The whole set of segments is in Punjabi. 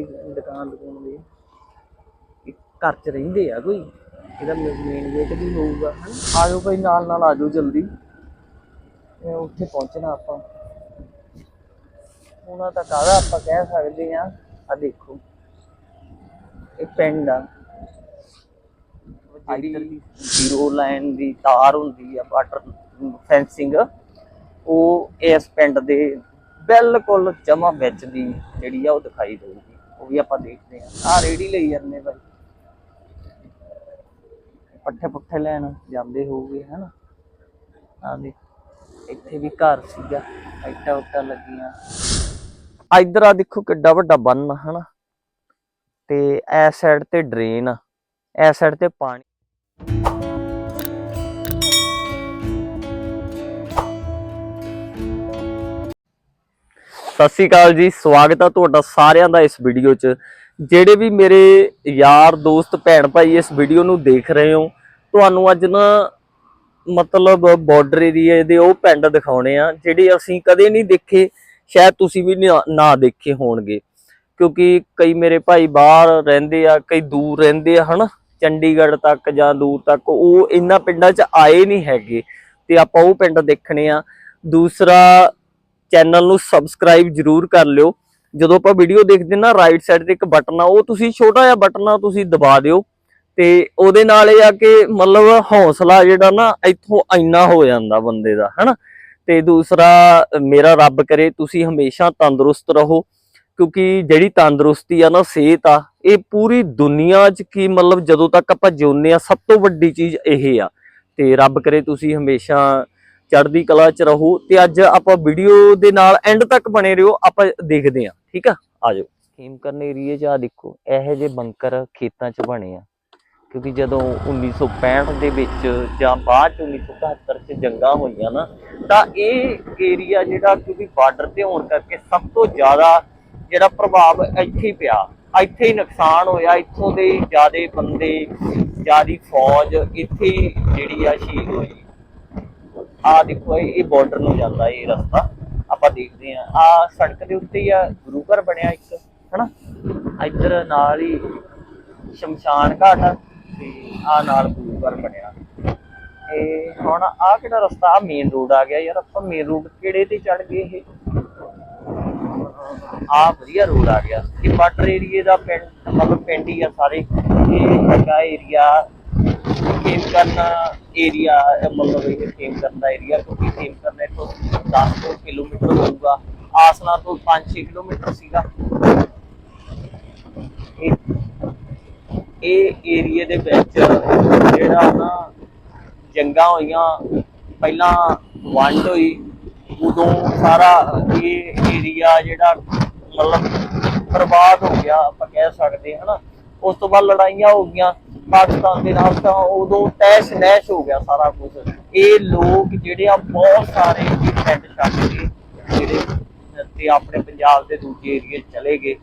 ਇਹ ਦੁਕਾਨ ਦੁਕਾਨ ਦੇ ਇਹ ਘਰ ਚ ਰਹਿੰਦੇ ਆ ਕੋਈ। ਇਹਦਾ ਮੇਨ ਗੇਟ ਵੀ ਹੋਊਗਾ। ਹਨ ਆਜੋ ਭਾਈ ਨਾਲ ਨਾਲ ਆਜੋ ਜਲਦੀ। ਇਹ ਉੱਥੇ ਪਹੁੰਚਣਾ ਆਪਾਂ। ਉਹਨਾਂ ਦਾ ਕਾਹਦਾ ਆਪਾਂ ਕਹਿ ਸਕਦੇ ਆ ਆ ਦੇਖੋ। ਇਹ ਪਿੰਡ ਆ। ਜਿਹੜੀ ਜ਼ੀਰੋ ਲਾਈਨ ਦੀ ਤਾਰ ਹੁੰਦੀ ਆ ਵਾਟਰ ਫੈਂਸਿੰਗ ਉਹ ਇਸ ਪਿੰਡ ਦੇ ਬਿਲਕੁਲ ਜਮਾ ਵਿੱਚ ਦੀ ਜਿਹੜੀ ਆ ਉਹ ਦਿਖਾਈ ਉਹ ਵੀ ਆਪਾਂ ਦੇਖਦੇ ਆ ਆ ਰੇੜੀ ਲਈ ਜਾਂਦੇ ਭਾਈ ਪੱਠੇ ਪੁੱਠੇ ਲੈਣ ਜਾਂਦੇ ਹੋਊਗੇ ਹਨਾ? ਆ ਦੇ ਇੱਥੇ ਵੀ ਘਰ ਸੀਗਾ ਇੱਟਾਂ ਉੱਟਾਂ ਲੱਗੀਆਂ। ਇਧਰ ਆ ਦੇਖੋ ਕਿੱਡਾ ਵੱਡਾ ਬੰਨ ਆ, ਹਨਾ? ਤੇ ਐਸ ਸਾਈਡ ਤੇ ਡਰੇਨ ਆ ਐਸ ਸਾਈਡ ਤੇ ਪਾਣੀ। ਸਤਿ ਸ਼੍ਰੀ ਅਕਾਲ ਜੀ, ਸਵਾਗਤ ਆ ਤੁਹਾਡਾ ਸਾਰਿਆਂ ਦਾ ਇਸ ਵੀਡੀਓ 'ਚ। ਜਿਹੜੇ ਵੀ ਮੇਰੇ ਯਾਰ, ਦੋਸਤ, ਭੈਣ ਭਾਈ ਇਸ ਵੀਡੀਓ ਨੂੰ ਦੇਖ ਰਹੇ ਹੋ, ਤੁਹਾਨੂੰ ਅੱਜ ਨਾ ਮਤਲਬ ਬਾਰਡਰ ਏਰੀਏ ਦੇ ਉਹ ਪਿੰਡ ਦਿਖਾਉਣੇ ਆ, ਜਿਹੜੇ ਅਸੀਂ ਕਦੇ ਨਹੀਂ ਦੇਖੇ, ਸ਼ਾਇਦ ਤੁਸੀਂ ਵੀ ਨਾ- ਨਾ ਦੇਖੇ ਹੋਣਗੇ। ਕਿਉਂਕਿ ਕਈ ਮੇਰੇ ਭਾਈ ਬਾਹਰ ਰਹਿੰਦੇ ਆ, ਕਈ ਦੂਰ ਰਹਿੰਦੇ ਆ, ਹਨਾ? ਚੰਡੀਗੜ੍ਹ ਤੱਕ ਜਾਂ ਦੂਰ ਤੱਕ ਉਹ ਇਹਨਾਂ ਪਿੰਡਾਂ 'ਚ ਆਏ ਨਹੀਂ ਹੈਗੇ, ਤੇ ਆਪਾਂ ਉਹ ਪਿੰਡ ਦੇਖਣੇ ਆ। ਦੂਸਰਾ ਚੈਨਲ ਨੂੰ ਸਬਸਕ੍ਰਾਈਬ ਜਰੂਰ ਕਰ ਲਿਓ। ਜਦੋਂ ਆਪਾਂ ਵੀਡੀਓ ਦੇਖਦੇ ਨਾ ਰਾਈਟ ਸਾਈਡ ਤੇ ਇੱਕ ਬਟਨ ਆ, ਉਹ ਤੁਸੀਂ ਛੋਟਾ ਜਿਹਾ ਬਟਨ ਆ, ਤੁਸੀਂ ਦਬਾ ਦਿਓ। ਤੇ ਉਹਦੇ ਨਾਲ ਇਹ ਆ ਕਿ ਮਤਲਬ ਹੌਸਲਾ ਜਿਹੜਾ ਨਾ, ਇੱਥੋਂ ਇੰਨਾ ਹੋ ਜਾਂਦਾ ਬੰਦੇ ਦਾ, ਹਨਾ? ਤੇ ਦੂਸਰਾ, ਮੇਰਾ ਰੱਬ ਕਰੇ, ਤੁਸੀਂ ਹਮੇਸ਼ਾ ਤੰਦਰੁਸਤ ਰਹੋ। ਕਿਉਂਕਿ ਜਿਹੜੀ ਤੰਦਰੁਸਤੀ ਆ ਨਾ, ਸਿਹਤ ਆ, ਇਹ ਪੂਰੀ ਦੁਨੀਆ 'ਚ ਕੀ ਮਤਲਬ ਜਦੋਂ ਤੱਕ ਆਪਾਂ ਜਿਉਂਦੇ ਆ ਸਭ ਤੋਂ ਵੱਡੀ ਚੀਜ਼ ਇਹ ਆ। ਤੇ ਰੱਬ ਕਰੇ, ਤੁਸੀਂ ਹਮੇਸ਼ਾ ਚੜ੍ਹਦੀ ਕਲਾ 'ਚ ਰਹੋ ਤੇ ਅੱਜ ਆਪਾਂ ਵੀਡੀਓ ਦੇ ਨਾਲ ਐਂਡ ਤੱਕ ਬਣੇ ਰਹੋ, ਆਪਾਂ ਦੇਖਦੇ ਆ ਠੀਕ ਆ? ਆਜੋ ਖੇਮਕਰਨ ਏਰੀਏ 'ਚ ਆ ਦੇਖੋ, ਇਹੋ ਜਿਹੇ ਬੰਕਰ ਖੇਤਾਂ 'ਚ ਬਣੇ ਆ। ਕਿਉਂਕਿ ਜਦੋਂ 1965 ਦੇ ਵਿੱਚ ਜਾਂ ਬਾਅਦ 'ਚ 1971 'ਚ ਜੰਗਾਂ ਹੋਈਆਂ ਨਾ, ਤਾਂ ਇਹ ਏਰੀਆ ਜਿਹੜਾ ਕਿਉਂਕਿ ਬਾਰਡਰ ਤੇ ਹੋਣ ਕਰਕੇ ਸਭ ਤੋਂ ਜ਼ਿਆਦਾ ਜਿਹੜਾ ਪ੍ਰਭਾਵ ਇੱਥੇ ਹੀ ਪਿਆ। ਇੱਥੇ ਹੀ ਨੁਕਸਾਨ ਹੋਇਆ, ਇੱਥੋਂ ਦੇ ਜਿਆਦੇ ਬੰਦੇ, ਜਿਆਦੀ ਫੌਜ ਇੱਥੇ ਜਿਹੜੀ ਆ ਸ਼ਹੀਦ ਹੋਈ। ਆ ਦੇਖੋ, ਇਹ ਇਹ ਬਾਰਡਰ ਨੂੰ ਜਾਂਦਾ, ਇਹ ਰਸਤਾ। ਆਪਾਂ ਦੇਖਦੇ ਆ ਆ ਸੜਕ ਦੇ ਉੱਤੇ ਹੀ ਆ ਗੁਰੂ ਘਰ ਬਣਿਆ ਇੱਕ, ਹਨਾ? ਇੱਧਰ ਨਾਲ ਹੀ ਸ਼ਮਸ਼ਾਨ ਘਾਟ ਆ ਤੇ ਆ ਨਾਲ ਗੁਰੂ ਘਰ ਬਣਿਆ। ਇਹ ਹੁਣ ਆ ਕਿਹੜਾ ਰਸਤਾ? ਆ ਮੇਨ ਰੋਡ ਆ ਗਿਆ ਯਾਰ। ਆਪਾਂ ਮੇਨ ਰੋਡ ਕਿਹੜੇ ਤੇ ਚੜ ਗਏ ਇਹ? ਆ ਵਧੀਆ ਰੋਡ ਆ ਗਿਆ। ਇਹ ਬਾਰਡਰ ਏਰੀਏ ਦਾ ਪਿੰਡ, ਮਤਲਬ ਪਿੰਡ ਹੀ ਆ ਸਾਰੇ। ਇਹ ਹੈਗਾ ਏਰੀਆ ਖੇਮ ਕਰਨਾ ਏਰੀਆ ਮਤਲਬ ਇਹ ਖੇਮ ਕਰਨ ਦਾ ਏਰੀਆ ਕਿਉਂਕਿ ਖੇਮ ਕਰਨਾ ਤੋਂ 10 ਕਿਲੋਮੀਟਰ ਹੋਊਗਾ। ਆਸਨਾ ਤੋਂ 5-6 ਕਿਲੋਮੀਟਰ ਸੀਗਾ। ਇਹ ਏਰੀਏ ਦੇ ਵਿੱਚ ਜਿਹੜਾ ਨਾ ਜੰਗਾਂ ਹੋਈਆਂ, ਪਹਿਲਾਂ ਵੰਡ ਹੋਈ, ਉਦੋਂ ਸਾਰਾ ਇਹ ਏਰੀਆ ਜਿਹੜਾ ਮਤਲਬ ਬਰਬਾਦ ਹੋ ਗਿਆ, ਆਪਾਂ ਕਹਿ ਸਕਦੇ ਹਾਂ, ਹਨਾ। ਉਸ ਤੋਂ ਬਾਅਦ ਲੜਾਈਆਂ ਹੋ ਗਈਆਂ। ਪਾਕਿਸਤਾਨ ਦੇ ਨਾਲ ਤਾਂ ਉਦੋਂ ਤੈਸ਼ ਨੈਸ਼ ਹੋ ਗਿਆ ਸਾਰਾ ਕੁਝ। ਇਹ ਲੋਕ ਜਿਹੜੇ ਆ ਬਹੁਤ ਸਾਰੇ ਪਿੰਡ ਛੱਡ ਕੇ ਜਿਹੜੇ ਤੇ ਆਪਣੇ ਪੰਜਾਬ ਦੇ ਦੂਜੇ ਏਰੀਏ ਚਲੇ ਗਏ।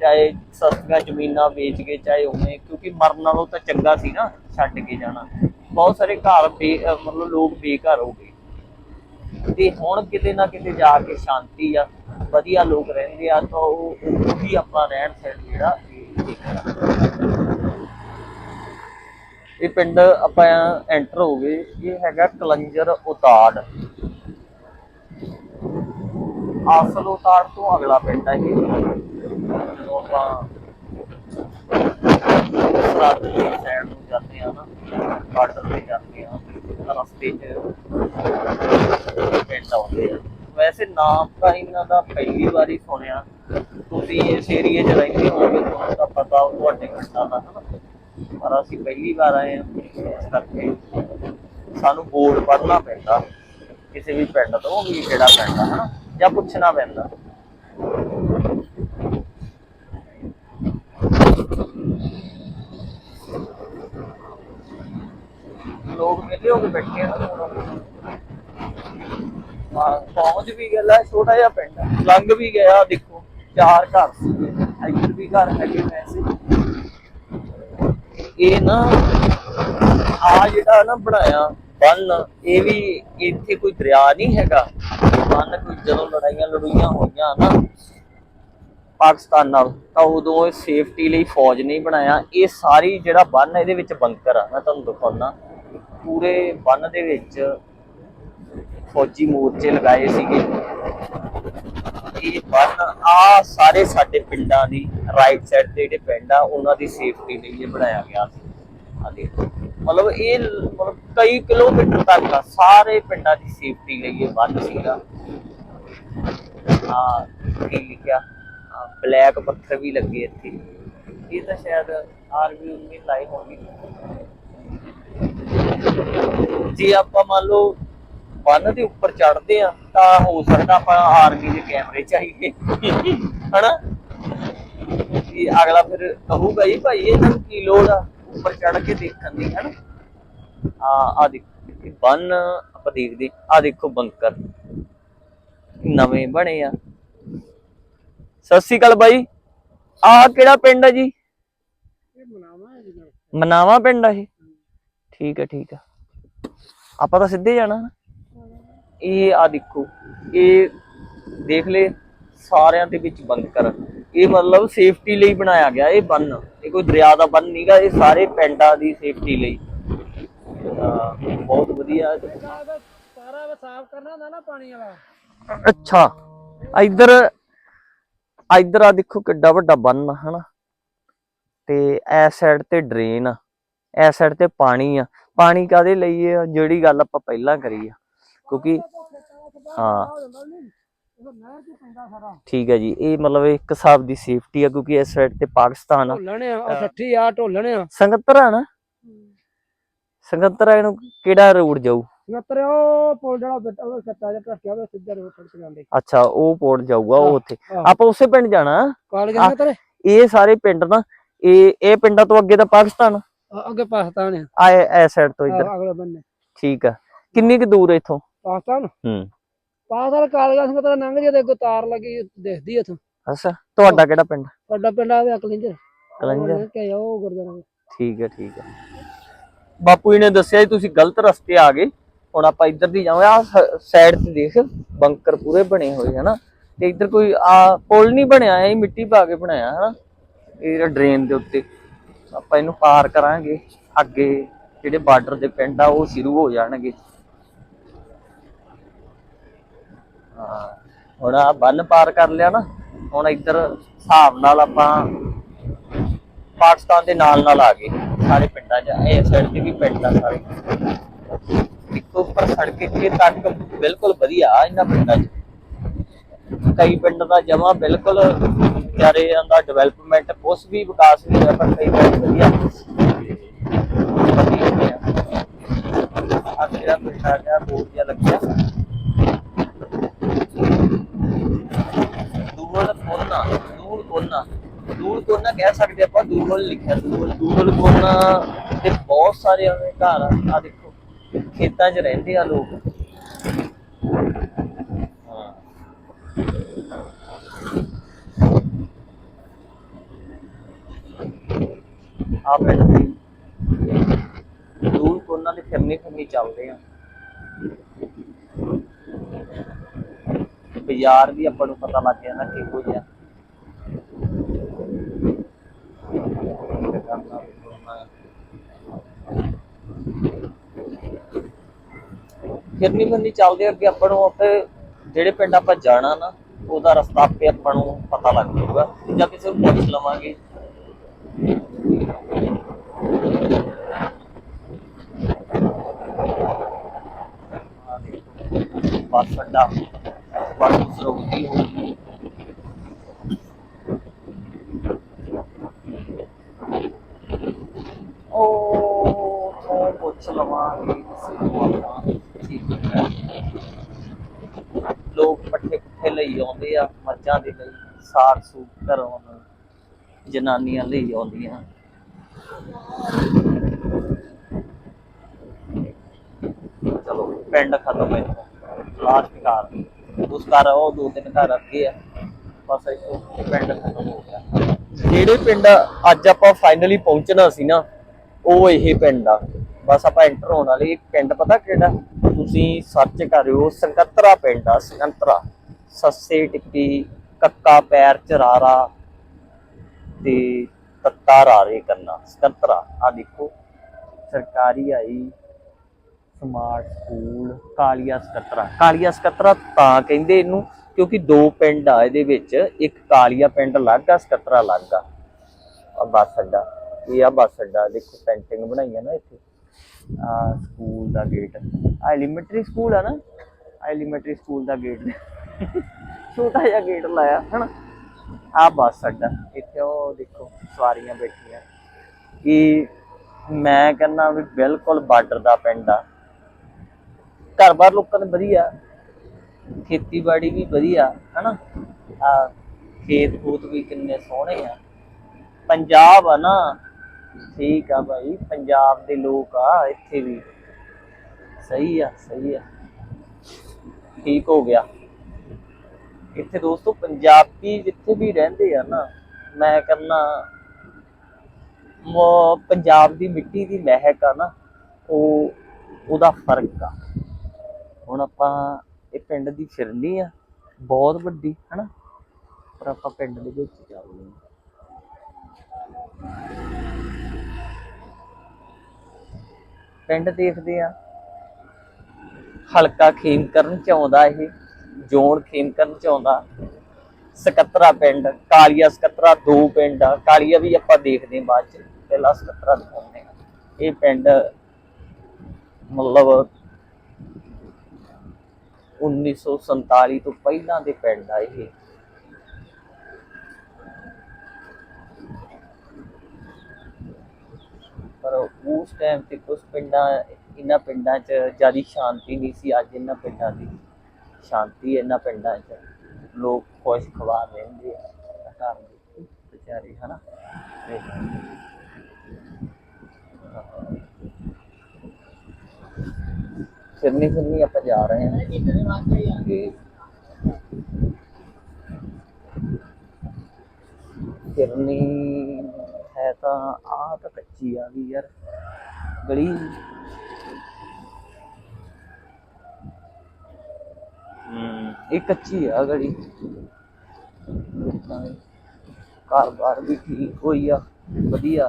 ਚਾਹੇ ਸਸਤੀਆਂ ਜ਼ਮੀਨਾਂ ਵੇਚ ਕੇ, ਚਾਹੇ ਉਵੇਂ ਕਿਉਂਕਿ ਮਰਨ ਨਾਲੋਂ ਤਾਂ ਚੰਗਾ ਸੀ ਨਾ ਛੱਡ ਕੇ ਜਾਣਾ। ਬਹੁਤ ਸਾਰੇ ਘਰ ਬੇ ਮਤਲਬ ਲੋਕ ਬੇਘਰ ਹੋ ਗਏ। ਤੇ ਹੁਣ ਕਿਤੇ ਨਾ ਕਿਤੇ ਜਾ ਕੇ ਸ਼ਾਂਤੀ ਆ, ਵਧੀਆ ਲੋਕ ਰਹਿੰਦੇ ਆ ਤਾਂ ਉਹ ਉਹ ਵੀ ਆਪਣਾ ਰਹਿਣ ਸਹਿਣ ਜਿਹੜਾ ਦੇਖਣਾ। ਇਹ ਪਿੰਡ ਆਪਾਂ ਐਂਟਰ ਹੋ ਗਏ, ਇਹ ਹੈਗਾ ਕਲੰਜਰ ਉਤਾੜ। ਆਸਲ ਉਤਾੜ ਤੋਂ ਅਗਲਾ ਪਿੰਡ ਹੈ ਇਹ। ਜਦੋਂ ਆਪਾਂ ਰਾਤ ਦੀ ਸਾਈਡ ਨੂੰ ਜਾਂਦੇ ਆ ਨਾ ਬਾਰਡਰ ਤੇ ਜਾਂਦੇ ਆ ਰਸਤੇ 'ਚ ਪਿੰਡ ਆਉਂਦੇ ਆ। ਵੈਸੇ ਨਾਮ ਤਾਂ ਇਹਨਾਂ ਦਾ ਪਹਿਲੀ ਵਾਰੀ ਸੁਣਿਆ। ਤੁਸੀਂ ਇਸ ਏਰੀਏ 'ਚ ਰਹਿੰਦੇ ਹੋਵੋਗੇ, ਤੁਹਾਨੂੰ ਤਾਂ ਪਤਾ ਤੁਹਾਡੇ ਪਿੰਡਾਂ ਦਾ, ਹਨਾ? ਪਰ ਅਸੀਂ ਪਹਿਲੀ ਵਾਰ ਆਏ ਹਾਂ, ਇਸ ਕਰਕੇ ਸਾਨੂੰ ਬੋਰਡ ਪੜਨਾ ਪੈਂਦਾ। ਕਿਸੇ ਵੀ ਪਿੰਡ ਤੋਂ ਵੀ ਕਿਹੜਾ ਪਿੰਡ ਆ, ਹਨਾ, ਜਾਂ ਪੁੱਛਣਾ ਪੈਂਦਾ। ਲੋਕ ਮਿਲੇ ਹੋ ਕੇ ਬੈਠੇ ਆ। ਹਾਂ, ਪਹੁੰਚ ਵੀ ਗਿਆ ਛੋਟਾ ਜਿਹਾ ਪਿੰਡ ਲੰਘ ਵੀ ਗਿਆ, ਦੇਖੋ, ਚਾਰ ਘਰ ਸੀਗੇ। ਇੱਧਰ ਵੀ ਘਰ ਹੈਗੇ ਵੈਸੇ ਇਹ ਨਾ ਆ ਜਿਹੜਾ ਨਾ ਬਣਾਇਆ ਬੰਨ, ਇਹ ਵੀ ਇੱਥੇ ਕੋਈ ਦਰਿਆ ਨਹੀਂ ਹੈਗਾ। ਬੰਨ ਕੋਈ ਜਦੋਂ ਲੜਾਈਆਂ ਲੜੂਈਆਂ ਹੋਈਆਂ ਨਾ ਪਾਕਿਸਤਾਨ ਨਾਲ, ਤਾਂ ਉਦੋਂ ਇਹ ਸੇਫਟੀ ਲਈ ਫੌਜ ਨਹੀਂ ਬਣਾਇਆ। ਇਹ ਸਾਰੀ ਜਿਹੜਾ ਬੰਨ ਇਹਦੇ ਵਿੱਚ ਬੰਕਰ ਆ। ਮੈਂ ਤੁਹਾਨੂੰ ਦਿਖਾਉਣਾ ਪੂਰੇ ਬੰਨ ਦੇ ਵਿੱਚ ਫੌਜੀ ਮੋਰਚੇ ਲਗਾਏ ਸੀਗੇ। ਇਹ ਬੰਨ ਆ ਸਾਰੇ ਸਾਡੇ ਪਿੰਡਾਂ ਦੀ ਰਾਈਟ ਸਾਈਡ ਤੇ ਜਿਹੜੇ ਪਿੰਡ ਆ ਉਹਨਾਂ ਦੀ ਸੇਫਟੀ ਲਈ ਇਹ ਬਣਾਇਆ ਗਿਆ ਸੀ। ਆ ਦੇਖੋ ਮਤਲਬ ਇਹ ਮਤਲਬ ਕਈ ਕਿਲੋਮੀਟਰ ਤੱਕ ਆ, ਸਾਰੇ ਪਿੰਡਾਂ ਦੀ ਸੇਫਟੀ ਲਈ ਇਹ ਬੰਨ ਸੀਗਾ। ਆ ਕੀ ਲਿਖਿਆ? ਬਲੈਕ ਪੱਥਰ ਵੀ ਲੱਗੇ ਇੱਥੇ। ਇਹ ਤਾਂ ਸ਼ਾਇਦ ਆਰਮੀ ਉਮੀ ਲਾਈ ਹੋਣੀ ਜੇ ਆਪਾਂ ਮੰਨ ਲਓ ਬੰਨ ਦੇ ਉੱਪਰ ਚੜਦੇ ਆ, ਤਾਂ ਹੋ ਸਕਦਾ ਆਪਾਂ ਆਰਮੀ ਦੇ ਕੈਮਰੇ ਚਾਹੀਏ ਹਨਾ? ਇਹ ਅਗਲਾ ਫਿਰ ਕਹੂਗਾ ਜੀ ਭਾਈ, ਇਹਨਾਂ ਨੂੰ ਕੀ ਲੋੜ ਆ ਉੱਪਰ ਚੜ ਕੇ ਦੇਖਣ ਦੀ? ਹਨਾ? ਆ ਆ ਦੇਖੋ ਬੰਨ ਆਪਾਂ ਦੇਖਦੇ ਆ ਦੇਖੋ ਬੰਕਰ। ਨਵੇਂ ਬਣੇ ਆ। ਸਤਿ ਸ਼੍ਰੀ ਅਕਾਲ ਬਾਈ। ਆ ਕਿਹੜਾ ਪਿੰਡ ਆ ਜੀ? ਮਨਾਵਾ ਪਿੰਡ ਆ ਇਹ। ਠੀਕ ਹੈ ਠੀਕ ਆ। ਆਪਾਂ ਤਾਂ ਸਿੱਧੇ ਜਾਣਾ। ਇਹ ਆ ਦੇਖੋ, ਇਹ ਦੇਖ ਲੈ, ਸਾਰਿਆਂ ਦੇ ਵਿੱਚ ਬੰਕਰ ਇਹ ਮਤਲਬ ਸੇਫਟੀ ਲਈ ਬਣਾਇਆ ਗਿਆ, ਇਹ ਬੰਨ। ਇਹ ਕੋਈ ਦਰਿਆ ਦਾ ਬੰਨ ਨਹੀਂਗਾ ਇਹ ਸਾਰੇ ਪਿੰਡਾਂ ਦੀ ਸੇਫਟੀ ਲਈ। ਬਹੁਤ ਵਧੀਆ। ਸਾਰਾ ਸਾਫ਼ ਕਰਨਾ ਹੁੰਦਾ ਨਾ ਪਾਣੀ ਵਾਲਾ ਅੱਛਾ, ਇੱਧਰ ਇੱਧਰ ਆ ਦੇਖੋ ਕਿੱਡਾ ਵੱਡਾ ਬੰਨ ਆ ਹਨਾ? ਤੇ ਐਸ ਸਾਈਡ ਤੇ ਡਰੇਨ ਆ ਐਸ ਸਾਈਡ ਤੇ ਪਾਣੀ ਆ। ਪਾਣੀ ਕਾਦੇ ਲਈ ਆ? ਜਿਹੜੀ ਗੱਲ ਆਪਾਂ ਪਹਿਲਾਂ ਕਰੀ ਆ। ਕਿਉਂਕਿ ਹਾਂ। ਠੀਕ ਹੈ ਜੀ। ਇਹ ਮਤਲਬ ਇੱਕ ਹਿਸਾਬ ਦੀ ਸੇਫਟੀ ਆ ਕਿਉਂਕਿ ਇਸ ਸਾਈਡ ਤੇ ਪਾਕਿਸਤਾਨ ਆ। ਢੋਲਣ ਆ ਉਹ ਠੱਠੀ ਆ ਢੋਲਣ ਆ। ਸੰਗਤਰਾ ਨਾ? ਸੰਗਤਰਾ ਇਹਨੂੰ ਕਿਹੜਾ ਰੋਡ ਜਾਊ? ਨਤਰ ਉਹ ਪੁਲ ਜਿਹੜਾ ਬਿੱਟ ਉਹ ਕੱਟਾ ਜਿਹਾ ਟੱਕਿਆ ਉਹ ਸਿੱਧਾ ਰੋਡ ਤੇ ਜਾਂਦੇ। ਅੱਛਾ ਉਹ ਪੋਰਟ ਜਾਊਗਾ ਉਹ ਉੱਥੇ। ਆਪਾਂ ਉਸੇ ਪਿੰਡ ਜਾਣਾ। ਇਹ ਸਾਰੇ ਪਿੰਡ ਨਾ ਇਹ ਇਹ ਪਿੰਡਾਂ ਤੋਂ ਅੱਗੇ ਤਾਂ ਪਾਕਿਸਤਾਨ? ਅੱਗੇ ਪਾਕਿਸਤਾਨ ਆ। ਐ ਸਾਈਡ ਤੋਂ ਇੱਧਰ। ਆਹ, ਅਗਲੇ ਬੰਨੇ। ਠੀਕ ਆ। ਕਿੰਨੀ ਕੁ ਦੂਰ ਹੈ ਇੱਥੋਂ? ਪਾਕਿਸਤਾਨ? ਹੂੰ। ਪਾਕਿਸਤਾਨ ਕਾਲ ਗਿਆ ਸੰਗਤ ਦਾ ਲੰਘ ਜੇ ਤੇ ਅੱਗੋਂ ਤਾਰ ਲੱਗੀ ਦਿਖਦੀ ਇਥੋਂ। ਅੱਛਾ ਤੁਹਾਡਾ ਕਿਹੜਾ ਪਿੰਡ? ਸਾਡਾ ਪਿੰਡ ਆ ਗਿਆ ਕਲਿੰਜਰ? ਕਿ ਉਹ ਗੁਰਦੁਆਰਾ ਠੀਕ ਹੈ ਠੀਕ ਹੈ ਬਾਪੂ ਜੀ ਨੇ ਦੱਸਿਆ ਜੀ ਤੁਸੀਂ ਗਲਤ ਰਸਤੇ ਆ ਗਏ। ਹੁਣ ਆਪਾਂ ਇੱਧਰ ਦੀ ਜਾਵਾਂਗੇ ਆ ਸਾਈਡ ਤੇ ਦੇਖ ਬੰਕਰ ਪੂਰੇ ਬਣੇ ਹੋਏ ਹਨਾ। ਤੇ ਇੱਧਰ ਕੋਈ ਆ ਪੁਲ ਨਹੀਂ ਬਣਿਆ ਇਹ ਮਿੱਟੀ ਪਾ ਕੇ ਬਣਾਇਆ ਹਨਾ। ਇਹ ਜਿਹੜਾ ਡਰੇਨ ਦੇ ਉੱਤੇ। ਆਪਾਂ ਇਹਨੂੰ ਪਾਰ ਕਰਾਂਗੇ ਅੱਗੇ ਜਿਹੜੇ ਬਾਰਡਰ ਦੇ ਪਿੰਡ ਆ ਉਹ ਸ਼ੁਰੂ ਹੋ ਜਾਣਗੇ। ਹਾਂ। ਹੁਣ ਆ ਬੰਨ ਪਾਰ ਕਰ ਲਿਆ ਨਾ, ਹੁਣ ਇੱਧਰ ਹਿਸਾਬ ਨਾਲ ਆਪਾਂ ਪਾਕਿਸਤਾਨ ਦੇ ਨਾਲ ਨਾਲ ਆ ਗਏ, ਸਾਰੇ ਪਿੰਡਾਂ 'ਚ। ਇਹ ਸਾਈਡ ਤੇ ਵੀ ਪਿੰਡ ਆ ਸਾਰੇ। ਇੱਕ ਉੱਪਰ ਸੜਕ ਇੱਥੇ ਤੱਕ ਬਿਲਕੁਲ ਵਧੀਆ ਇਹਨਾਂ ਪਿੰਡਾਂ 'ਚ। ਕਈ ਪਿੰਡ ਦਾ ਜਮਾ ਬਿਲਕੁਲ ਵਿਚਾਰੇ ਦਾ ਡਿਵੈਲਪਮੈਂਟ ਕੁਛ ਵੀ ਵਿਕਾਸ ਨਹੀਂ ਹੋਇਆ, ਪਰ ਕਈ ਪਿੰਡ ਵਧੀਆ। ਆ ਜਿਹੜਾ ਪਿੰਡ ਆ ਗਿਆ, ਬੋਰਡ ਜਿਹਾ ਲੱਗਿਆ। ਕੋਨਾ ਦੂਲ ਕੋਨਾ ਦੂਲ ਕੋਨਾ ਕਹਿ ਸਕਦੇ ਆਪਾਂ ਦੂਲ ਲਿਖਿਆ। ਦੂਰ ਦੂਲ ਕੋਨਾ ਤੇ ਬਹੁਤ ਸਾਰੇ ਐਵੇਂ ਘਰ ਆ। ਆਹ ਦੇਖੋ, ਖੇਤਾਂ 'ਚ ਰਹਿੰਦੇ ਆ ਲੋਕ। ਹਾਂ। ਆ ਕੋਨਾ ਦੇ। ਫਿਰਨੀ ਫਿਰਨੀ ਚੱਲਦੇ ਆ। ਬਾਜ਼ਾਰ ਵੀ ਆਪਾਂ ਨੂੰ ਪਤਾ ਲੱਗ ਜਾਂਦਾ ਕਿਹੋ ਜਿਹਾ। ਫਿਰਨੀ ਫਿਰਨੀ ਚੱਲਦੇ ਅੱਗੇ ਆਪਾਂ ਨੂੰ ਉੱਥੇ, ਜਿਹੜੇ ਪਿੰਡ ਆਪਾਂ ਜਾਣਾ ਨਾ, ਉਹਦਾ ਰਸਤਾ ਆਪੇ ਆਪਾਂ ਨੂੰ ਪਤਾ ਲੱਗ ਜਾਊਗਾ। ਜਾਂ ਕਿਸੇ ਨੂੰ ਪੁੱਛ ਲਵਾਂਗੇ। ਆਹ ਅੱਡਾ, ਬੱਸ ਸਰੋਵਤੀ ਹੋ ਗਈ। ਉਹ ਤੋਂ ਪੁੱਛ ਲਵਾਂਗੇ ਕਿਸੇ ਨੂੰ ਆਪਾਂ ਠੀਕ ਹੈ ਲੋਕ ਪੱਠੇ ਪੁੱਠੇ ਲਈ ਆਉਂਦੇ ਆ ਮੱਝਾਂ ਦੇ ਲਈ ਸਾਗ ਸੂਪ ਘਰੋਂ ਜਨਾਨੀਆਂ ਲਈ ਆਉਂਦੀਆਂ ਚਲੋ ਪਿੰਡ ਖਤਮ ਹੈ ਲਾਸਟ ਘਰ ਉਸ ਘਰ ਉਹ ਦੋ ਤਿੰਨ ਘਰ ਅੱਗੇ ਆ ਬਸ ਇੱਥੇ ਪਿੰਡ ਖਤਮ ਹੋ ਗਿਆ ਜਿਹੜੇ ਪਿੰਡ ਅੱਜ ਆਪਾਂ ਫਾਈਨਲੀ ਪਹੁੰਚਣਾ ਸੀ ਨਾ ਉਹ ਇਹ ਪਿੰਡ ਆ। ਬਸ ਆਪਾਂ ਐਂਟਰ ਹੋਣ ਵਾਲੇ ਇਹ ਪਿੰਡ ਪਤਾ ਕਿਹੜਾ? ਤੁਸੀਂ ਸਰਚ ਕਰਿਓ ਸੰਕਤਰਾ ਪਿੰਡ ਆ ਸਕੰਤਰਾ ਸੱਸੇ ਟਿੱਕੀ, ਕੱਕਾ ਪੈਰ ਚਰਾਰਾ ਤੇ ਤੱਤਾ ਰਾਰੇ ਕਰਨਾ ਸਕੰਤਰਾ ਆ ਦੇਖੋ। ਸਰਕਾਰੀ ਆਈ ਸਮਾਰਟ ਸਕੂਲ, ਕਾਲੀਆ ਸਕੱਤਰਾ। ਕਾਲੀਆ ਸਕੱਤਰਾ ਤਾਂ ਕਹਿੰਦੇ ਇਹਨੂੰ, ਕਿਉਂਕਿ ਦੋ ਪਿੰਡ ਆ ਇਹਦੇ ਵਿੱਚ। ਇੱਕ ਕਾਲੀਆ ਪਿੰਡ ਅਲੱਗ ਆ, ਸਕੱਤਰਾ ਅਲੱਗ ਆ। ਬਸ ਬੱਸ ਅੱਡਾ। ਇਹ ਆ ਬੱਸ ਅੱਡਾ, ਦੇਖੋ ਪੇਂਟਿੰਗ ਬਣਾਈ ਆ ਨਾ ਇੱਥੇ। ਆ ਸਕੂਲ ਦਾ ਗੇਟ ਆ ਐਲੀਮੈਂਟਰੀ ਸਕੂਲ ਆ ਨਾ? ਐਲੀਮੈਂਟਰੀ ਸਕੂਲ ਦਾ ਗੇਟ ਛੋਟਾ ਜਿਹਾ ਗੇਟ ਲਾਇਆ, ਹਨਾ? ਆ ਬੱਸ ਅੱਡਾ। ਇੱਥੇ ਉਹ ਦੇਖੋ, ਸਵਾਰੀਆਂ ਬੈਠੀਆਂ। ਕਿ ਮੈਂ ਕਹਿੰਦਾ ਵੀ ਬਿਲਕੁਲ ਬਾਰਡਰ ਦਾ ਪਿੰਡ ਆ। ਘਰ-ਬਾਰ ਲੋਕਾਂ ਦੇ ਵਧੀਆ। ਖੇਤੀਬਾੜੀ ਵੀ ਵਧੀਆ, ਹਨਾ? ਆ ਖੇਤ ਖੂਤ ਵੀ ਕਿੰਨੇ ਸੋਹਣੇ ਆ। ਪੰਜਾਬ ਆ ਨਾ ਠੀਕ ਆ ਭਾਈ, ਪੰਜਾਬ ਦੇ ਲੋਕ ਆ ਇੱਥੇ ਵੀ। ਸਹੀ ਆ ਸਹੀ ਆ। ਠੀਕ ਹੋ ਗਿਆ। ਇੱਥੇ ਦੋਸਤੋ, ਪੰਜਾਬੀ ਜਿੱਥੇ ਵੀ ਰਹਿੰਦੇ ਆ ਨਾ, ਮੈਂ ਕਰਨਾ ਪੰਜਾਬ ਦੀ ਮਿੱਟੀ ਦੀ ਮਹਿਕ ਆ ਨਾ, ਉਹ, ਉਹਦਾ ਫ਼ਰਕ ਆ। ਹੁਣ ਆਪਾਂ ਇਹ ਪਿੰਡ ਦੀ ਫਿਰਨੀ ਆ, ਬਹੁਤ ਵੱਡੀ, ਹਨਾ? ਪਰ ਆਪਾਂ ਪਿੰਡ ਦੇ ਵਿੱਚ ਜਾਵਾਂਗੇ ਪਿੰਡ ਦੇਖਦੇ ਆ। ਹਲਕਾ ਖੇਮਕਰਨ ਚ ਆਉਂਦਾ ਇਹ, ਜ਼ੋਨ ਖੇਮਕਰਨ ਚ ਆਉਂਦਾ ਸਕੱਤਰਾ ਪਿੰਡ, ਕਾਲੀਆ ਸਕੱਤਰਾ ਦੋ ਪਿੰਡ ਆ। ਕਾਲੀਆ ਵੀ ਆਪਾਂ ਦੇਖਦੇ ਹਾਂ ਬਾਅਦ ਚ, ਪਹਿਲਾਂ ਸਕੱਤਰਾ ਦਿਖਾਉਂਦੇ ਆ ਇਹ ਪਿੰਡ ਮਤਲਬ 1947 ਤੋਂ ਪਹਿਲਾਂ ਦੇ ਪਿੰਡ ਆ ਇਹ ਪਰ ਉਸ ਟਾਈਮ ਤੇ ਕੁਝ ਪਿੰਡਾਂ, ਇਹਨਾਂ ਪਿੰਡਾਂ 'ਚ ਜ਼ਿਆਦਾ ਸ਼ਾਂਤੀ ਨਹੀਂ ਸੀ, ਅੱਜ ਇਹਨਾਂ ਪਿੰਡਾਂ ਦੀ ਸ਼ਾਂਤੀ ਇਹਨਾਂ ਪਿੰਡਾਂ 'ਚ। ਲੋਕ ਖੁਸ਼ ਖਵਾ ਰਹਿੰਦੇ ਆ। ਘਰ ਦੇ ਵਿਚਾਰੇ, ਹਨਾ? ਫਿਰਨੀ ਫਿਰਨੀ ਆਪਾਂ ਜਾ ਰਹੇ ਹਾਂ। ਤੇ ਫਿਰਨੀ ਹੈ ਤਾਂ ਆ ਤਾਂ ਕੱਚੀ ਆ ਗਈ ਯਾਰ। ਗਲੀ। ਹਮ ਇਹ ਕੱਚੀ ਆ ਗਲੀ। ਘਰ ਬਾਰ ਵੀ ਠੀਕ ਹੋਈ ਆ, ਵਧੀਆ।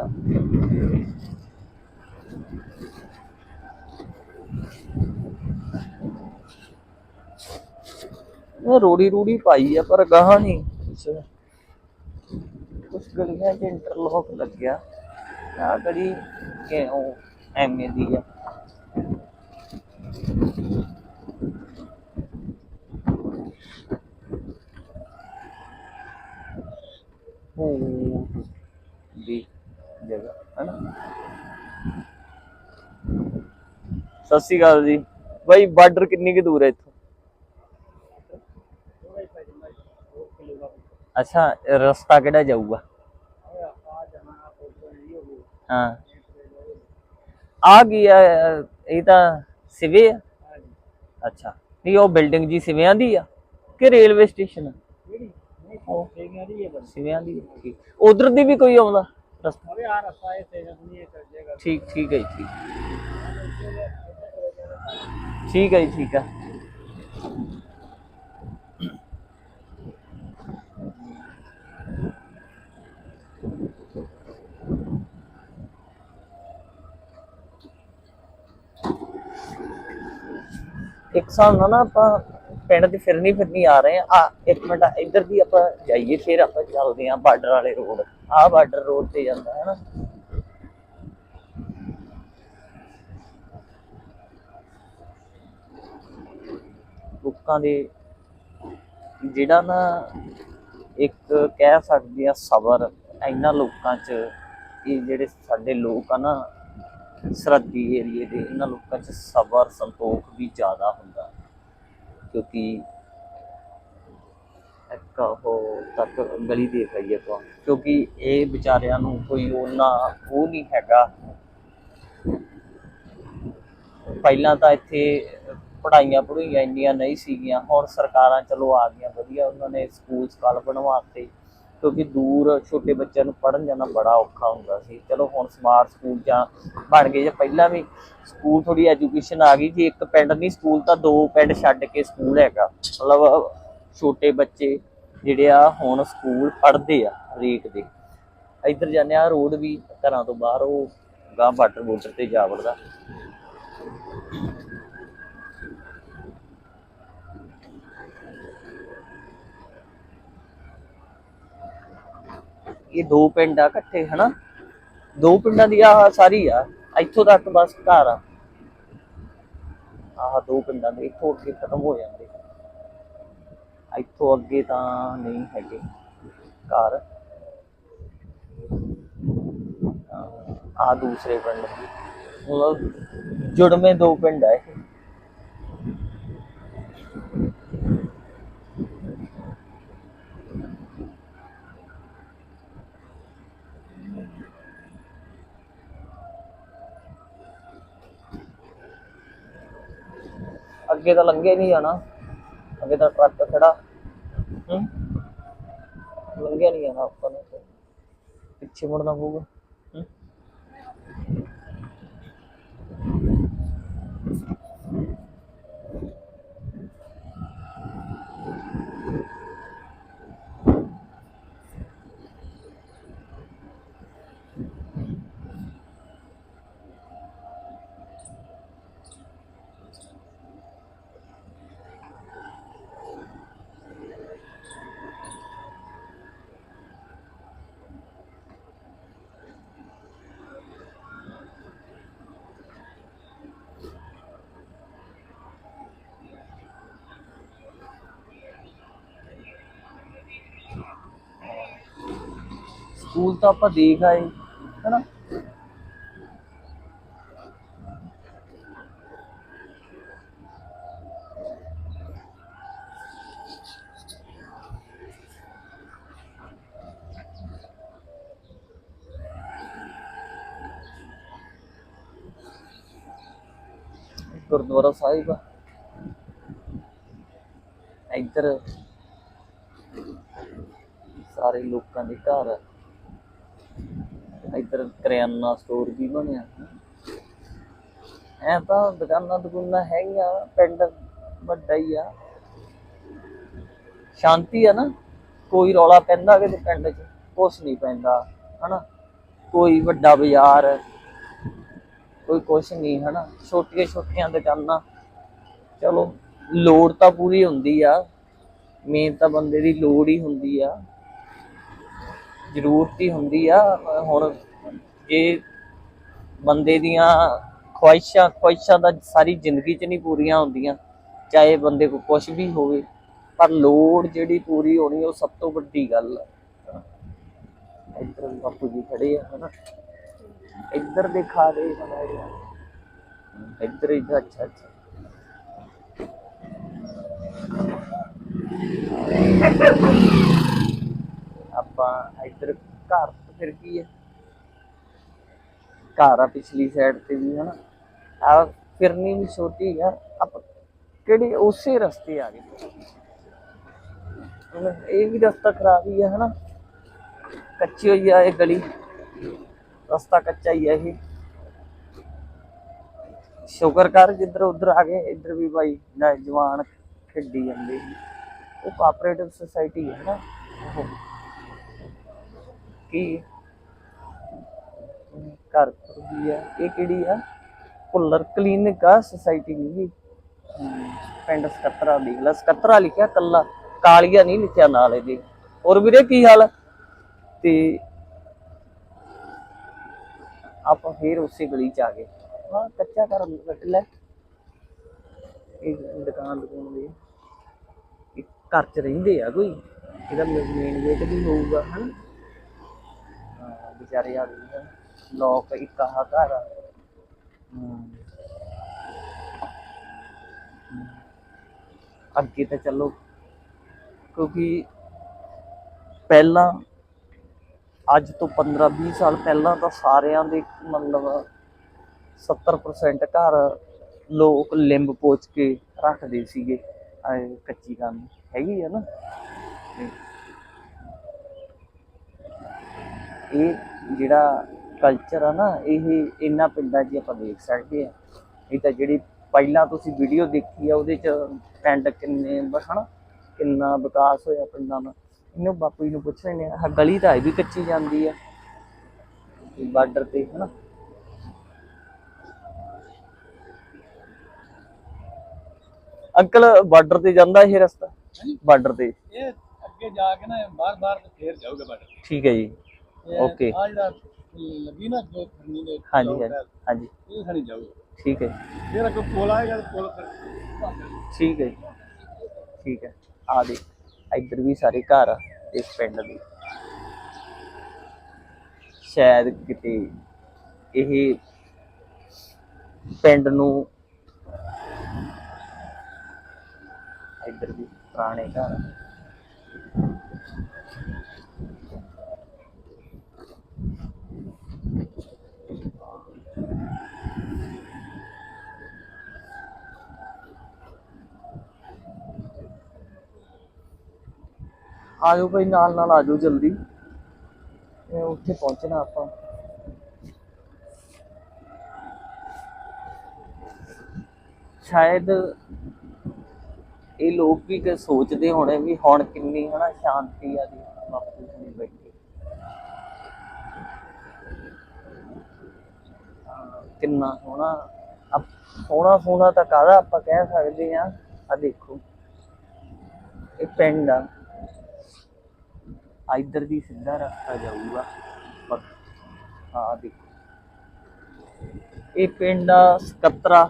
ਇਹ ਰੋੜੀ ਰੂੜੀ ਪਾਈ ਆ, ਪਰ ਗਾਹਾਂ ਨਹੀਂ। ਕੁਛ ਕੁਛ ਗਲੀਆਂ 'ਚ ਇੰਟਰਲੌਕ ਲੱਗਿਆ ਆ ਗਲੀ ਕਿਉਂ ਐਵੇਂ ਦੀ ਆ ਉਹ ਦੀ ਜਗ੍ਹਾ ਹਨਾ ਸਤਿ ਸ਼੍ਰੀ ਅਕਾਲ ਜੀ ਬਾਈ ਬਾਰਡਰ ਕਿੰਨੀ ਕੁ ਦੂਰ ਹੈ ਇੱਥੋਂ ਅੱਛਾ ਇਹ ਰਸਤਾ ਕਿਹੜਾ ਜਾਊਗਾ? ਹਾਂ। ਆ ਗਿਆ ਇਹ ਤਾਂ ਸਿਵੇ ਆ? ਅੱਛਾ। ਨਹੀਂ ਉਹ ਬਿਲਡਿੰਗ ਜੀ ਸਿਵਿਆਂ ਦੀ ਆ ਕਿ ਰੇਲਵੇ ਸਟੇਸ਼ਨ ਆ? ਸਿਵਿਆਂ ਦੀ ਆ, ਠੀਕ। ਉਧਰ ਦੀ ਵੀ ਕੋਈ ਆਉਂਦਾ ਰਸਤਾ? ਠੀਕ ਠੀਕ ਹੈ ਜੀ ਠੀਕ। ਠੀਕ ਹੈ ਜੀ ਠੀਕ ਆ ਇੱਕ ਸਾਲ ਨਾਲ ਨਾ ਆਪਾਂ ਪਿੰਡ ਦੀ ਫਿਰਨੀ ਫਿਰਨੀ ਆ ਰਹੇ ਆ ਆ, ਇੱਕ ਮਿੰਟ ਇੱਧਰ ਦੀ ਆਪਾਂ ਜਾਈਏ, ਫਿਰ ਆਪਾਂ ਚੱਲਦੇ ਆ ਬਾਰਡਰ ਵਾਲੇ ਰੋਡ। ਆ ਬਾਰਡਰ ਰੋਡ ਤੇ ਜਾਂਦਾ ਹੈ ਨਾ ਲੋਕਾਂ ਦੇ ਜਿਹੜਾ ਨਾ ਇੱਕ ਕਹਿ ਸਕਦੇ ਆ ਸਬਰ, ਇਹਨਾਂ ਲੋਕਾਂ 'ਚ ਇਹ ਜਿਹੜੇ ਸਾਡੇ ਲੋਕ ਆ ਨਾ ਸਰਹੱਦੀ ਏਰੀਏ ਦੇ ਇਹਨਾਂ ਲੋਕਾਂ 'ਚ ਸਬਰ, ਸੰਤੋਖ ਵੀ ਜ਼ਿਆਦਾ ਹੁੰਦਾ ਕਿਉਂਕਿ ਇੱਕ ਉਹ ਤੱਕ ਗਲੀ ਦੇ ਰਹੀ ਹੈ ਤੋਂ ਕਿਉਂਕਿ ਇਹ ਵਿਚਾਰਿਆਂ ਨੂੰ ਕੋਈ ਉਹਨਾਂ, ਉਹ ਨਹੀਂ ਹੈਗਾ। ਪਹਿਲਾਂ ਤਾਂ ਇੱਥੇ ਪੜਾਈਆਂ ਪੜੂਈਆਂ ਇੰਨੀਆਂ ਨਹੀਂ ਸੀਗੀਆਂ। ਹੁਣ ਸਰਕਾਰਾਂ ਚਲੋ ਆ ਗਈਆਂ, ਵਧੀਆ। ਉਹਨਾਂ ਨੇ ਸਕੂਲ, ਸਕਾਲ ਬਣਵਾਤੇ ਕਿਉਂਕਿ ਦੂਰ ਛੋਟੇ ਬੱਚਿਆਂ ਨੂੰ ਪੜਨ ਜਾਣਾ ਬੜਾ ਔਖਾ ਹੁੰਦਾ ਸੀ। ਚਲੋ ਹੁਣ ਸਮਾਰਟ ਸਕੂਲ ਜਾਂ ਬਣ ਗਏ ਜਾਂ ਪਹਿਲਾਂ ਵੀ ਸਕੂਲ ਥੋੜੀ ਐਜੂਕੇਸ਼ਨ ਆ ਗਈ ਜੇ ਇੱਕ ਪਿੰਡ ਨਹੀਂ ਸਕੂਲ ਤਾਂ ਦੋ ਪਿੰਡ ਛੱਡ ਕੇ ਸਕੂਲ ਹੈਗਾ। ਮਤਲਬ ਛੋਟੇ ਬੱਚੇ ਜਿਹੜੇ ਆ ਹੁਣ ਸਕੂਲ ਪੜ੍ਹਦੇ ਆ ਹਰੇਕ ਦੇ। ਇੱਧਰ ਜਾਂਦੇ ਆ ਰੋਡ ਵੀ ਘਰਾਂ ਤੋਂ ਬਾਹਰ, ਉਹ ਗਾਂ ਵਾਟਰ ਬੋਟਰ ਤੇ ਜਾ ਵੜਦਾ। ਇਹ ਦੋ ਪਿੰਡ ਆ ਇਕੱਠੇ, ਹਨਾ? ਦੋ ਪਿੰਡਾਂ ਦੀ ਆਹ ਸਾਰੀ ਆ, ਇੱਥੋਂ ਤੱਕ ਬਸ ਘਰ ਆ। ਆਹ ਦੋ ਪਿੰਡਾਂ ਦੇ, ਇੱਥੋਂ ਅੱਗੇ ਖਤਮ ਹੋ ਜਾਂਦੇ। ਇੱਥੋਂ ਅੱਗੇ ਤਾਂ ਨਹੀਂ ਹੈਗੇ ਘਰ। ਆ ਦੂਸਰੇ ਪਿੰਡ ਮਤਲਬ ਜੁੜਵੇਂ ਦੋ ਪਿੰਡ ਆ ਇਹ। ਅੱਗੇ ਤਾਂ ਲੰਘੇ ਨਹੀਂ ਜਾਣਾ। ਅੱਗੇ ਤਾਂ ਟਰੱਕ ਖੜਾ। ਹੂੰ। ਲੰਘਿਆ ਨਹੀਂ ਜਾਣਾ ਆਪਾਂ ਨੂੰ। ਪਿੱਛੇ ਮੁੜਨਾ ਪਊਗਾ ਹੂੰ ਸਕੂਲ ਤਾਂ ਆਪਾਂ ਦੇਖ ਆਏ ਹੈਨਾ? ਗੁਰਦੁਆਰਾ ਸਾਹਿਬ ਆ। ਇੱਧਰ ਸਾਰੇ ਲੋਕਾਂ ਦੇ ਘਰ ਇੱਧਰ ਕਰਿਆਨਾ ਸਟੋਰ ਵੀ ਬਣਿਆ। ਐ ਤਾਂ ਦੁਕਾਨਾਂ ਦੁਕਾਨਾਂ ਹੈਗੀਆਂ, ਪਿੰਡ ਵੱਡਾ ਹੀ ਆ। ਸ਼ਾਂਤੀ ਆ ਨਾ। ਕੋਈ ਰੌਲਾ ਪੈਂਦਾ ਕਿਤੇ ਪਿੰਡ 'ਚ ਕੁਛ ਨਹੀਂ ਪੈਂਦਾ, ਹਨਾ? ਕੋਈ ਵੱਡਾ ਬਾਜ਼ਾਰ, ਕੋਈ ਕੁਛ ਨਹੀਂ, ਹਨਾ? ਛੋਟੀਆਂ ਛੋਟੀਆਂ ਦੁਕਾਨਾਂ। ਚਲੋ, ਲੋੜ ਤਾਂ ਪੂਰੀ ਹੁੰਦੀ ਆ। ਮੇਨ ਤਾਂ ਬੰਦੇ ਦੀ ਲੋੜ ਹੀ ਹੁੰਦੀ ਆ। ਜ਼ਰੂਰਤ ਹੀ ਹੁੰਦੀ ਆ। ਹੁਣ ਜੇ ਬੰਦੇ ਦੀਆਂ ਖੁਆਇਸ਼ਾਂ ਖੁਆਇਸ਼ਾਂ ਤਾਂ ਸਾਰੀ ਜ਼ਿੰਦਗੀ 'ਚ ਨਹੀਂ ਪੂਰੀਆਂ ਹੁੰਦੀਆਂ, ਚਾਹੇ ਬੰਦੇ ਕੋ ਕੁਝ ਵੀ ਹੋਵੇ, ਪਰ ਲੋੜ ਜਿਹੜੀ ਪੂਰੀ ਹੋਣੀ ਉਹ ਸਭ ਤੋਂ ਵੱਡੀ ਗੱਲ ਹੈ ਇੱਧਰ ਬਾਪੂ ਜੀ ਖੜੇ ਆ, ਹਨਾ? ਇੱਧਰ ਦਿਖਾ ਦੇ ਇੱਧਰ ਹੀ ਅੱਛਾ ਅੱਛਾ। ਆਪਾਂ ਇੱਧਰ ਘਰ ਫਿਰ ਕੀ ਹੈ ਘਰ ਆ ਪਿਛਲੀ ਸਾਈਡ ਤੇ ਵੀ, ਹਨਾ? ਆ ਫਿਰਨੀ ਵੀ ਛੋਟੀ ਆ। ਆਪਾਂ ਕਿਹੜੀ ਉਸੇ ਰਸਤੇ ਆ ਗਏ। ਇਹ ਵੀ ਰਸਤਾ ਖਰਾਬ ਹੀ ਆ, ਹਨਾ? ਕੱਚੀ ਹੋਈ ਆ ਇਹ ਗਲੀ। ਰਸਤਾ ਕੱਚਾ ਹੀ ਆ ਇਹ। ਸ਼ੁਕਰ ਕਰ ਜਿੱਧਰ ਉਧਰ ਆ ਗਏ, ਇੱਧਰ ਵੀ ਭਾਈ ਨੌਜਵਾਨ ਖੇਡੀ ਜਾਂਦੇ ਸੀ। ਉਹ ਕੋਆਪਰੇਟਿਵ ਸੁਸਾਇਟੀ ਹੈ ਨਾ ਕੀ ਘਰ ਵੀ ਆ ਇਹ ਕਿਹੜੀ ਆ? ਭੁੱਲਰ ਕਲੀਨਿਕ ਆ ਸੁਸਾਇਟੀ ਨਹੀਂ ਪਿੰਡ ਸਕੱਤਰਾ, ਦੇਖ ਲਾ, ਸਕੱਤਰਾ ਲਿਖਿਆ ਕੱਲਾ, ਕਾਲੀਆ ਨਹੀਂ ਲਿਖਿਆ ਨਾਲ ਇਹਦੇ। ਹੋਰ ਵੀਰੇ ਕੀ ਹਾਲ? ਤੇ ਆਪਾਂ ਫੇਰ ਉਸੇ ਗਲੀ ਚ ਆ ਗਏ। ਹਾਂ ਕੱਚਾ ਘਰ ਕੱਟ ਲੈ। ਇਹ ਦੁਕਾਨ ਦੁਕਾਨ ਦੀ। ਇਹ ਘਰ ਚ ਰਹਿੰਦੇ ਆ ਕੋਈ? ਇਹਦਾ ਮੇਨ ਗੇਟ ਵੀ ਹੋਊਗਾ, ਹਨਾ? ਵਿਚਾਰੇ ਆ ਗਏ ਲੋਕ ਇੱਕ ਆਹ ਘਰ ਆ। ਹਮ। ਅੱਗੇ ਤਾਂ ਚੱਲੋ, ਕਿਉਂਕਿ ਪਹਿਲਾਂ, ਅੱਜ ਤੋਂ 15 20 ਸਾਲ ਪਹਿਲਾਂ ਤਾਂ ਸਾਰਿਆਂ ਦੇ ਮਤਲਬ 70% ਘਰ ਲੋਕ ਲਿੰਬ ਪੋਚ ਕੇ ਰੱਖਦੇ ਸੀਗੇ। ਐ ਕੱਚੀ ਕੰਨ ਹੈਗੀ ਆ ਨਾ। ਤੇ ਇਹ ਜਿਹੜਾ ਕਲਚਰ ਆ ਨਾ ਇਹ ਇਹਨਾਂ ਪਿੰਡਾਂ 'ਚ ਆਪਾਂ ਦੇਖ ਸਕਦੇ ਆ। ਇਹ ਤਾਂ ਜਿਹੜੀ ਪਹਿਲਾਂ ਤੁਸੀਂ ਵੀਡੀਓ ਦੇਖੀ ਆ ਉਹਦੇ 'ਚ ਪਿੰਡ ਕਿੰਨੇ ਹਨਾ ਕਿੰਨਾ ਵਿਕਾਸ ਹੋਇਆ ਪਿੰਡਾਂ ਦਾ। ਇਹਨੂੰ ਬਾਪੂ ਜੀ ਨੂੰ ਪੁੱਛ ਲੈਣੇ ਆ ਗਲੀ ਤਾਂ ਇਹ ਵੀ ਕੱਚੀ ਜਾਂਦੀ ਆ ਬਾਰਡਰ ਤੇ ਹਨਾ। ਅੰਕਲ ਬਾਰਡਰ ਤੇ ਜਾਂਦਾ ਇਹ ਰਸਤਾ? ਬਾਰਡਰ ਤੇ। ਇਹ ਅੱਗੇ ਜਾ ਕੇ ਨਾ ਬਾਰ ਬਾਰ ਤੇ ਫੇਰ ਜਾਊਗਾ ਬਾਰਡਰ ਠੀਕ ਹੈ ਜੀ। ਓਕੇ ਆ ਜਿਹੜਾ ਲੱਗੀ ਨਾ ਜੋ ਖਰਨੀ ਦੇ ਹਾਂਜੀ ਹਾਂਜੀ ਹਾਂਜੀ। ਇਹ ਖਣੀ ਜਾਊਗਾ ਠੀਕ ਹੈ ਫਿਰ ਅੱਗੇ ਪੁਲ ਆਏਗਾ ਤੇ ਪੁਲ ਠੀਕ ਹੈ ਠੀਕ ਹੈ। ਆ ਦੇ ਇੱਧਰ ਵੀ ਸਾਰੇ ਘਰ ਆ ਇਸ ਪਿੰਡ ਦੇ। ਸ਼ਾਇਦ ਕਿਤੇ ਇਹ ਪਿੰਡ ਨੂੰ ਇੱਧਰ ਵੀ ਪੁਰਾਣੇ ਘਰ ਆ। ਆ ਜਾਓ ਭਾਈ, ਨਾਲ ਨਾਲ ਆਜੋ ਜਲਦੀ। ਉੱਥੇ ਪਹੁੰਚਣਾ ਆਪਾਂ। ਸ਼ਾਇਦ ਇਹ ਲੋਕ ਵੀ ਕਿ ਸੋਚਦੇ ਹੋਣੇ ਵੀ ਹੁਣ ਕਿੰਨੀ, ਹਨਾ, ਸ਼ਾਂਤੀ ਆ ਦੀ ਬਾਪੂ ਜੀ ਬੈਠੇ। ਕਿੰਨਾ ਸੋਹਣਾ। ਅਪ- ਸੋਹਣਾ ਸੋਹਣਾ ਤਾਂ ਕਾਹਦਾ ਆਪਾਂ ਕਹਿ ਸਕਦੇ ਆ ਆ ਦੇਖੋ, ਇਹ ਪਿੰਡ ਆ। ਇੱਧਰ ਦੀ ਸਿੱਧਾ ਰਸਤਾ ਜਾਊਗਾ। ਪਰ ਆ ਦੇਖੋ। ਇਹ ਪਿੰਡ ਆ ਸਕੱਤਰਾ।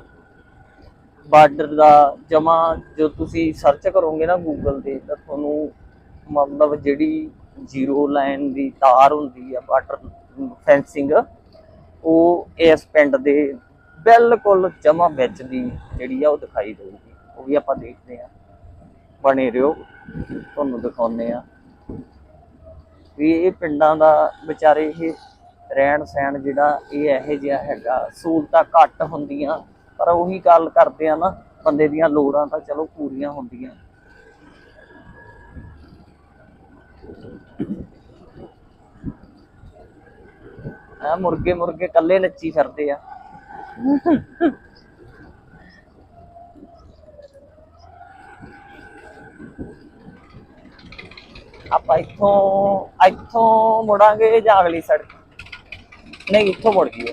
ਬਾਰਡਰ ਦਾ ਜਮਾ ਜੋ ਤੁਸੀਂ ਸਰਚ ਕਰੋਗੇ ਨਾ ਗੂਗਲ ਤੇ ਤਾਂ ਤੁਹਾਨੂੰ ਮਤਲਬ ਜਿਹੜੀ ਜ਼ੀਰੋ ਲਾਈਨ ਦੀ ਤਾਰ ਹੁੰਦੀ ਆ ਬਾਰਡਰ ਫੈਂਸਿੰਗ ਉਹ ਇਸ ਪਿੰਡ ਦੇ ਬਿਲਕੁਲ ਜਮਾ ਵਿੱਚ ਦੀ ਜਿਹੜੀ ਆ ਉਹ ਦਿਖਾਈ ਦੇਊਗੀ। ਉਹ ਵੀ ਆਪਾਂ ਦੇਖਦੇ ਆ ਬਣੇ ਰਹੋ। ਤੁਹਾਨੂੰ ਦਿਖਾਉਂਦੇ ਆ ਵੀ ਇਹ ਪਿੰਡਾਂ ਦਾ ਵਿਚਾਰੇ ਇਹ ਰਹਿਣ ਸਹਿਣ ਜਿਹੜਾ ਇਹ ਇਹੋ ਜਿਹਾ ਹੈਗਾ, ਸਹੂਲਤਾਂ ਘੱਟ ਹੁੰਦੀਆਂ, ਪਰ ਉਹੀ ਗੱਲ ਕਰਦੇ ਆ ਨਾ, ਬੰਦੇ ਦੀਆਂ ਲੋੜਾਂ ਤਾਂ ਚਲੋ ਪੂਰੀਆਂ ਹੁੰਦੀਆਂ। ਆ ਮੁਰਗੇ ਮੁਰਗੇ ਕੱਲੇ ਨੱਚੀ ਫਿਰਦੇ ਆ। ਆਪਾਂ ਇੱਥੋਂ ਇੱਥੋਂ ਮੁੜਾਂਗੇ ਜਾਂ ਅਗਲੀ ਸੜਕ? ਨਹੀਂ, ਇੱਥੋਂ ਮੁੜ ਗਈ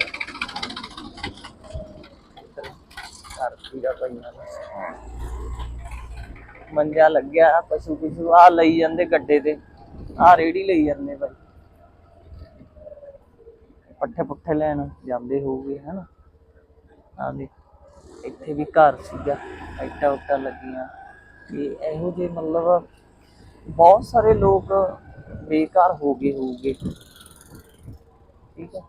ਮੰਜਾ ਲੱਗਿਆ, ਪਸ਼ੂ ਪਸ਼ੂ ਆ ਲਈ ਜਾਂਦੇ ਗੱਡੇ ਤੇ। ਆ ਰੇੜੀ ਲਈ ਜਾਂਦੇ ਭਾਈ ਪੱਠੇ ਪੁੱਠੇ ਲੈਣ ਜਾਂਦੇ ਹੋਊਗੇ, ਹਨਾ? ਆ ਦੇ ਇੱਥੇ ਵੀ ਘਰ ਸੀਗਾ, ਇੱਟਾਂ ਉੱਟਾਂ ਲੱਗੀਆਂ। ਇਹ ਇਹੋ ਜਿਹੇ ਮਤਲਬ ਬਹੁਤ ਸਾਰੇ ਲੋਕ ਬੇਕਾਰ ਹੋ ਗਏ ਹੋਊਗੇ ਠੀਕ ਹੈ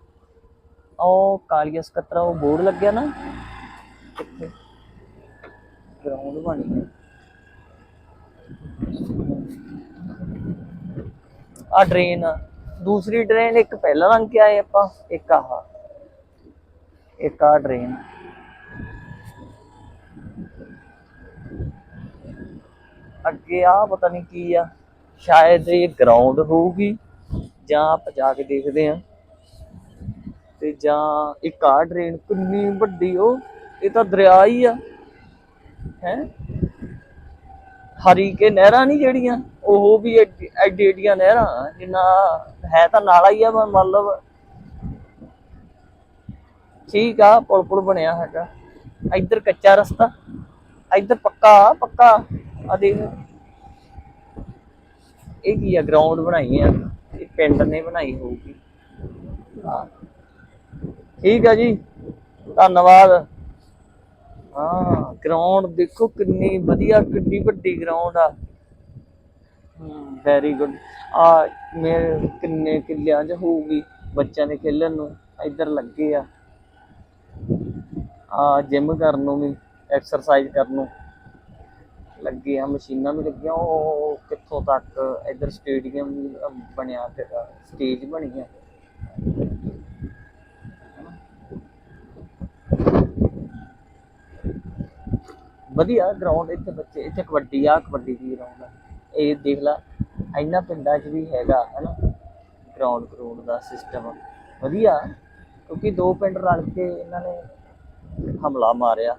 ਉਹ ਕਾਲੀਆ ਸਕੱਤਰਾ ਉਹ ਬੋਰਡ ਲੱਗਿਆ ਨਾ ਕਿੱਥੇ ਗਰਾਊਂਡ ਬਣੀ ਹੈ ਆ ਡਰੇਨ ਦੂਸਰੀ ਡਰੇਨ ਇੱਕ ਪਹਿਲਾਂ ਲੰਘ ਕੇ ਆਏ ਆਪਾਂ ਇੱਕ ਆਹ ਇੱਕ ਆ ਡਰੇਨ ਅੱਗੇ ਆ ਪਤਾ ਨਹੀਂ ਕੀ ਆ, ਸ਼ਾਇਦ ਇਹ ਗਰਾਊਂਡ ਹੋਊਗੀ, ਜਾਂ ਆਪਾਂ ਜਾ ਕੇ ਦੇਖਦੇ ਆ ਤੇ ਜਾਂ ਇੱਕ ਆ ਡਰੇਨ ਕਿੰਨੀ ਵੱਡੀ ਉਹ ਇਹ ਤਾਂ ਦਰਿਆ ਹੀ ਆ। ਹੈ? ਹਰੀ ਕੇ ਨਹਿਰਾਂ ਨਹੀਂ ਜਿਹੜੀਆਂ, ਉਹ ਵੀ ਐਡੀ ਐਡੀਆਂ ਨਹਿਰਾਂ, ਜਿੰਨਾ ਹੈ ਤਾਂ ਨਾਲਾ ਹੀ ਆ ਮਤਲਬ ਠੀਕ ਆ ਪੁਲ ਪੁਲ ਬਣਿਆ ਹੈਗਾ। ਇੱਧਰ ਕੱਚਾ ਰਸਤਾ। ਇੱਧਰ ਪੱਕਾ ਪੱਕਾ। ਆ ਦੇਖ। ਇਹ ਕੀ ਆ ਗਰਾਊਂਡ ਬਣਾਈ ਆ? ਇਹ ਪਿੰਡ ਨੇ ਬਣਾਈ ਹੋਊਗੀ। ਠੀਕ ਆ ਜੀ। ਧੰਨਵਾਦ। ਹਾਂ ਗਰਾਊਂਡ ਦੇਖੋ ਕਿੰਨੀ ਵਧੀਆ, ਕਿੰਨੀ ਵੱਡੀ ਗਰਾਊਂਡ ਆ। ਹਮ ਵੈਰੀ ਗੁੱਡ ਆ ਮੇਰੇ ਕਿੰਨੇ ਕਿੱਲਿਆਂ 'ਚ ਹੋਊਗੀ, ਬੱਚਿਆਂ ਦੇ ਖੇਲਣ ਨੂੰ। ਇੱਧਰ ਲੱਗੇ ਆ। ਆ ਜਿਮ ਕਰਨ ਨੂੰ ਵੀ। ਐਕਸਰਸਾਈਜ਼ ਕਰਨ ਨੂੰ। ਲੱਗੇ ਆ, ਮਸ਼ੀਨਾਂ ਵੀ ਲੱਗੀਆਂ, ਉਹ ਕਿੱਥੋਂ ਤੱਕ, ਇੱਧਰ ਸਟੇਡੀਅਮ ਬਣਿਆ ਫਿਰ ਸਟੇਜ ਬਣੀ ਆ। ਵਧੀਆ ਗਰਾਊਂਡ ਇੱਥੇ ਬੱਚੇ, ਇੱਥੇ ਕਬੱਡੀ ਆ, ਕਬੱਡੀ ਦੀ ਗਰਾਊਂਡ ਆ। ਇਹ ਦੇਖ ਲਾ, ਇੰਨਾ ਪਿੰਡਾਂ 'ਚ ਵੀ ਹੈਗਾ, ਹਨਾ? ਗਰਾਊਂਡ ਗਰਾਊਂਡ ਦਾ ਸਿਸਟਮ ਵਧੀਆ, ਕਿਉਂਕਿ ਦੋ ਪਿੰਡ ਰਲ ਕੇ ਇਹਨਾਂ ਨੇ ਹਮਲਾ ਮਾਰਿਆ।